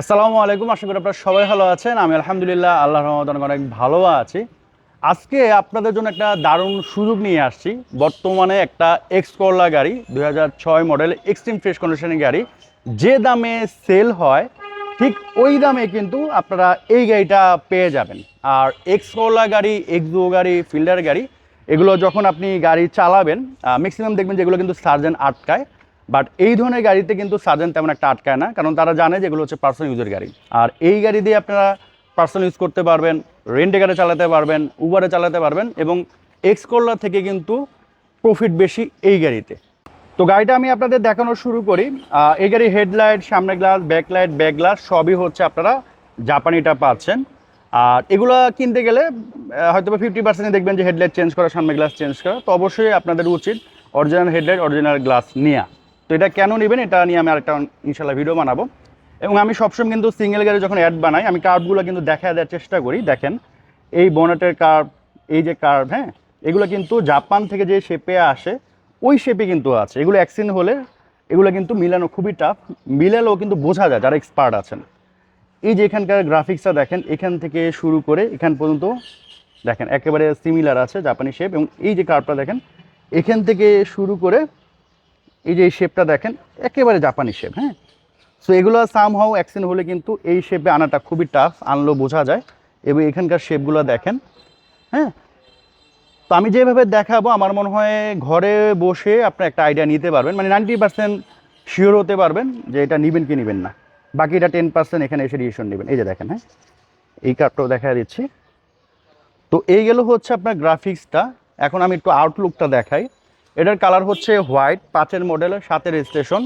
আসসালামু আলাইকুম, আশা করি আপনারা সবাই ভালো আছেন। আমি আলহামদুলিল্লাহ আল্লাহ রহমত অনেক ভালো আছি। আজকে আপনাদের জন্য একটা দারুণ সুযোগ নিয়ে আসছি। বর্তমানে একটা এক্স করলা গাড়ি, দুই ছয় মডেল এক্সট্রিম ফ্রেশ কন্ডিশনের গাড়ি। যে দামে সেল হয়, ঠিক ওই দামে কিন্তু আপনারা এই গাড়িটা পেয়ে যাবেন। আর এক্স গাড়ি এক্সো গাড়ি ফিল্ডার গাড়ি, এগুলো যখন আপনি গাড়ি চালাবেন ম্যাক্সিমাম দেখবেন যেগুলো কিন্তু সার্জেন আটকায়। বাট এই ধরনের গাড়িতে কিন্তু সার্জেন তেমন একটা আটকায় না, কারণ তারা জানে যে এগুলো হচ্ছে পার্সোনাল ইউজের গাড়ি। আর এই গাড়ি দিয়ে আপনারা পার্সোনাল ইউজ করতে পারবেন রেন্টে গাড়ি চালাতে পারবেন উবারে চালাতে পারবেন এবং এক্স করলা থেকে কিন্তু প্রফিট বেশি এই গাড়িতে। তো গাড়িটা আমি আপনাদের দেখানো শুরু করি। এই গাড়ি হেডলাইট সামনে glass back light back glass সবই হচ্ছে আপনারা জাপানিটা পাচ্ছেন। আর এগুলো কিনতে গেলে হয়তো বা ফিফটি পার্সেন্ট দেখবেন যে হেডলাইট চেঞ্জ করা, সামনে গ্লাস চেঞ্জ করা। তো অবশ্যই আপনাদের উচিত অরিজিনাল হেডলাইট অরিজিনাল গ্লাস নেওয়া তো এটা কেন নেবেন এটা নিয়ে আমি আরেকটা ইনশাল্লাহ ভিডিও বানাবো। এবং আমি সবসময় কিন্তু সিঙ্গেল গাড়ি যখন অ্যাড বানাই, আমি কার্ভগুলো কিন্তু দেখা দেওয়ার চেষ্টা করি। দেখেন, এই বনেটের কার্ভ এই যে কার্ভ হ্যাঁ এগুলো কিন্তু জাপান থেকে যে শেপে আসে, ওই শেপে কিন্তু আছে। এগুলো অ্যাক্সিডেন্ট হলে এগুলো কিন্তু মিলানো খুবই টাফ মিলালেও কিন্তু বোঝা যায় যারা এক্সপার্ট আছেন। এই যে এখানকার গ্রাফিক্সটা দেখেন, এখান থেকে শুরু করে এখান পর্যন্ত দেখেন, একেবারে সিমিলার আছে জাপানি শেপ এবং এই যে কার্ভটা দেখেন, এখান থেকে শুরু করে এই যে এই শেপটা দেখেন, একেবারে জাপানি শেপ হ্যাঁ? সো এগুলো সাম হাউ অ্যাক্সিডেন্ট হলে কিন্তু এই শেপে আনাটা খুবই টাফ আনলেও বোঝা যায়। এবং এখানকার শেপগুলো দেখেন হ্যাঁ? তো আমি যেভাবে দেখাবো, আমার মনে হয় ঘরে বসে আপনি একটা আইডিয়া নিতে পারবেন। মানে নাইনটি পার্সেন্ট শিওর হতে পারবেন যে এটা নেবেন কি নেবেন না। বাকিটা টেন পার্সেন্ট এখানে এসে ডিসিশন নেবেন। এই যে দেখেন হ্যাঁ? এই কার্ডটাও দেখা দিচ্ছি। তো এই গেল হচ্ছে আপনার গ্রাফিক্সটা এখন আমি একটু আউটলুকটা দেখাই। এটার কালার হচ্ছে হোয়াইট পাঁচের মডেল সাতের স্টেশন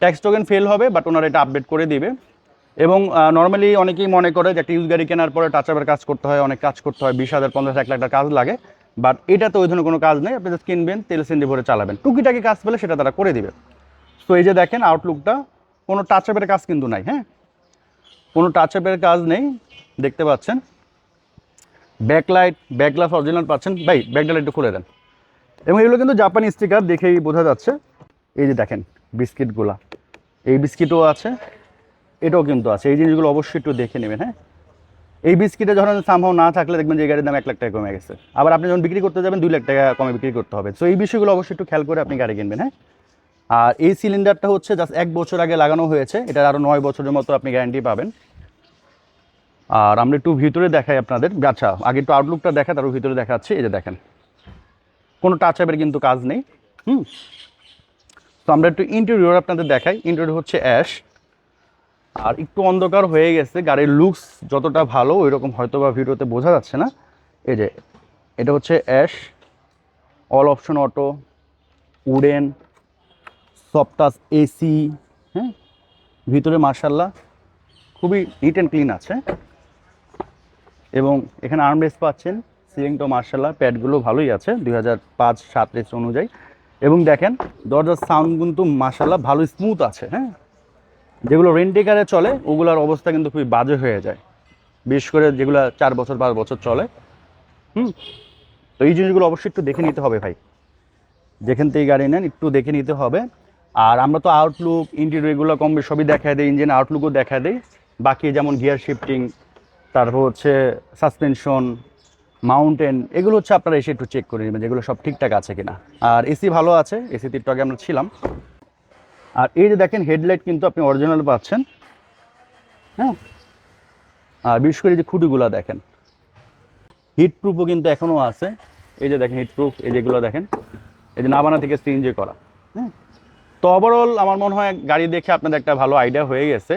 ট্যাক্স টোকেন ফেল হবে বাট ওনারা এটা আপডেট করে দিবে। এবং নর্মালি অনেকেই মনে করে যে একটা ইউজ গাড়ি কেনার পরে টাচাপের কাজ করতে হয়, অনেক কাজ করতে হয়, বিশ হাজার, পঞ্চাশ, এক লাখ টাকা কাজ লাগে। বাট এটাতে ওই ধরনের কোনো কাজ নেই, আপনি জাস্ট কিনবেন, তেল সিন্ডি ভরে চালাবেন। টুকিটাকি কাজ পেলে সেটা তারা করে দিবে। তো এই যে দেখেন আউটলুকটা কোনো টাচাপের কাজ কিন্তু নাই হ্যাঁ? কোনো টাচাপের কাজ নেই, দেখতে পাচ্ছেন। ব্যাকলাইট ব্যাকগ্লাস অরিজিনাল পাচ্ছেন। ভাই ব্যাকলাইট একটু খুলে দেন। এবং এগুলো কিন্তু জাপানি স্টিকার দেখেই বোঝা যাচ্ছে। এই যে দেখেন, বিস্কিটগুলা। এই বিস্কিটও আছে, এটাও কিন্তু আছে। এই জিনিসগুলো অবশ্যই একটু দেখে নেবেন হ্যাঁ? এই বিস্কিটে যখন সামহাও না থাকলে দেখবেন যে এই গাড়ির দাম এক লাখ টাকা কমে গেছে। আবার আপনি যখন বিক্রি করতে যাবেন, দুই লাখ টাকা কমে বিক্রি করতে হবে। সো এই বিষয়গুলো অবশ্যই একটু খেয়াল করে আপনি গাড়ি কিনবেন হ্যাঁ? আর এই সিলিন্ডারটা হচ্ছে জাস্ট এক বছর আগে লাগানো হয়েছে। এটার আরও নয় বছরের মতো আপনি গ্যারান্টি পাবেন। আর আমরা একটু ভিতরে দেখাই আপনাদের। আচ্ছা আগে একটু আউটলুকটা দেখা তারপর ভিতরে দেখাচ্ছি। এই যে দেখেন। কোনো টাচ আপের কিন্তু কাজ নেই, হুম? তো আমরা একটু ইন্টেরিয়র আপনাদের দেখাই। ইন্টেরিয়র হচ্ছে অ্যাশ আর একটু অন্ধকার হয়ে গেছে, গাড়ির লুকস যতটা ভালো ওই রকম হয়তো বা ভিডিওতে বোঝা যাচ্ছে না। এই যে, এটা হচ্ছে ash all option auto wooden সফটাস AC হ্যাঁ? ভিতরে মার্শাল্লাহ খুবই নিট অ্যান্ড ক্লিন আছে। এবং এখানে আর্মরেস পাচ্ছেন। সিলিংটা মার্শাল্লাহ, প্যাডগুলো ভালোই আছে, দুই হাজার পাঁচ সাত রেস অনুযায়ী। এবং দেখেন, দরজার সাউন্ড কিন্তু মার্শাল্লাহ ভালো স্মুথ আছে হ্যাঁ? যেগুলো রেন্টেকারে চলে, ওগুলোর অবস্থা কিন্তু খুবই বাজে হয়ে যায়। বিশেষ করে যেগুলো চার বছর, পাঁচ বছর চলে। হুম? তো এই জিনিসগুলো অবশ্যই একটু দেখে নিতে হবে ভাই। যেখান থেকে গাড়ি নেন, একটু দেখে নিতে হবে। আর আমরা তো আউটলুক ইন্টেরিয়র এগুলো কম সবই দেখা দেয় ইঞ্জিন আউটলুকও দেখা দেয় বাকি যেমন গিয়ার শিফটিং তারপর হচ্ছে সাসপেনশন মাউন্টেন, এগুলো হচ্ছে আপনারা এসে একটু চেক করে নেবেন যেগুলো সব ঠিকঠাক আছে কিনা। আর এসি ভালো আছে এসিতে একটু আগে আমরা ছিলাম। আর এই যে দেখেন হেডলাইট কিন্তু আপনি অরিজিনাল পাচ্ছেন। হ্যাঁ? আর বিশেষ করে যে খুঁটিগুলো দেখেন। হিট প্রুফও কিন্তু এখনও আছে। এই যে দেখেন হিট প্রুফ এই যেগুলো দেখেন। এই যে নাবানা থেকে স্টিঞ্জে করা। হ্যাঁ? তো ওভারঅল আমার মনে হয় গাড়ি দেখে আপনাদের একটা ভালো আইডিয়া হয়ে গেছে।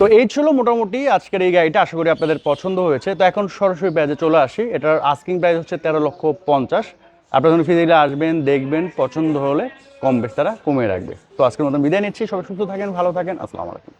তো এই ছিল মোটামুটি আজকের এই গাড়িটা, আশা করি আপনাদের পছন্দ হয়েছে। তো এখন সরাসরি প্রাইজে চলে আসি। এটার আস্কিং প্রাইস হচ্ছে তেরো লক্ষ পঞ্চাশ। আপনারা যখন আসবেন, দেখবেন, পছন্দ হলে কম বেশ তারা কমে রাখবে। তো আজকের মতন বিদায় নিচ্ছি। সবাই সুস্থ থাকেন, ভালো থাকেন। আসসালামু আলাইকুম।